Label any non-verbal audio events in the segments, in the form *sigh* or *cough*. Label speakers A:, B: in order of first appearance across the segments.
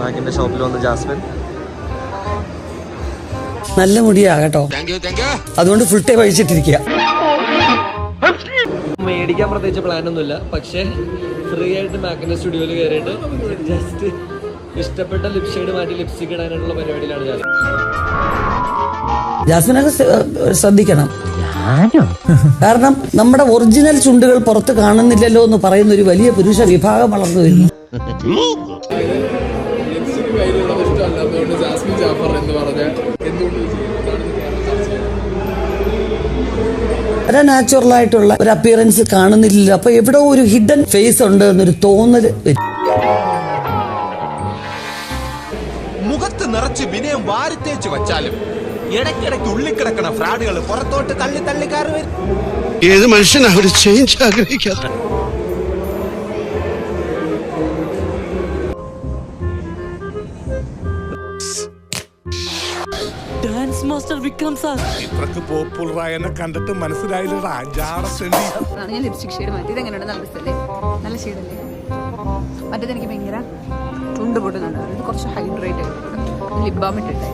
A: മാക്കിന്റെ ഷോപ്പിൽ വന്ന് ജാസ്മിൻ.
B: നല്ല മുടിയാ കേട്ടോ. അതുകൊണ്ട് ഫുൾ ടൈം അഴിച്ചിട്ടിരിക്കുക
A: മേടിക്കാൻ പ്രത്യേകിച്ച് പ്ലാൻ ഒന്നുമില്ല. പക്ഷേ ഫ്രീ ആയിട്ട് മാക്കിന്റെ സ്റ്റുഡിയോയിൽ കയറിയിട്ട് ജസ്റ്റ് ഇഷ്ടപ്പെട്ട ലിപ് ഷെയ്ഡ് മാറ്റി ലിപ്സ്റ്റിക് ഇടാനുള്ള പരിപാടിയിലാണ് ഞാൻ.
B: ജാസ്മിനൊക്കെ ശ്രദ്ധിക്കണം. കാരണം നമ്മുടെ ഒറിജിനൽ ചുണ്ടുകൾ പുറത്ത് കാണുന്നില്ലല്ലോ എന്ന് പറയുന്ന ഒരു വലിയ പുരുഷ വിഭാഗം വളർന്നു വരുന്നു. *laughs* വളരെ നാച്ചുറൽ ആയിട്ടുള്ള ഒരു അപ്പിയറൻസ് കാണുന്നില്ല അപ്പൊ എവിടെ ഒരു ഹിഡൻ ഫേസ് ഉണ്ട് എന്നൊരു തോന്നൽ
C: മുഖത്ത് നിറച്ച് വിനയം വാരിത്തേച്ച് വച്ചാലും ഇടയ്ക്കിടയ്ക്ക് ഉള്ളിക്കിടക്കണ ഫ്രാഡുകൾ പുറത്തോട്ട് തള്ളി തള്ളിക്കാറ് വരും.
D: ഏത് മനുഷ്യനാ ഒരു ചേഞ്ച് ആഗ്രഹിക്കാത്ത?
E: ഇത്രക്ക് പോപ്പുലറായ എന്നെ കണ്ടിട്ട് മനസ്സിലായില്ലടാ. ജാടത്തേണ്ടി
F: അതാണ് ഞാൻ ലിപ്സ്റ്റിക് ഷെയ്ഡ് മാറ്റി. ഇതെങ്ങനെയുണ്ട് നല്ല രസമല്ലേ നല്ല ഷെയ്ഡല്ലേ മറ്റേത് എനിക്ക് ഭയങ്കര ചുണ്ട് പൊട്ടുന്നുണ്ട് കുറച്ച് ഹൈഡ്രേറ്റ് ആയിട്ട് ലിപ് ബാം ഇട്ടിട്ടേ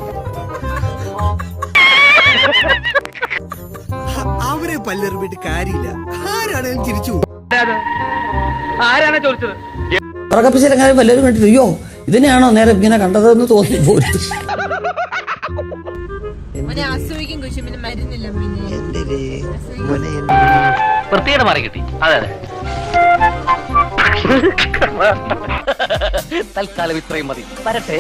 G: അവരെ പല്ലെറിവിട്ട് കാര്യമില്ല. ആരാണേലും തിരിച്ചു
B: ഉറക്കപ്പിച്ചിരങ്ങാനും വല്ലവരും കണ്ടിട്ട് അയ്യോ ഇതിനെയാണോ നേരെ ഇങ്ങനെ കണ്ടതെന്ന് തോന്നി പോലും.
F: അസുഖിക്കും കുശുമിന് മരുന്നില്ല
H: വൃത്തിയുടെ മാറി കിട്ടി. അതെ അതെ. തൽക്കാലം ഇത്രയും മതി. വരട്ടെ.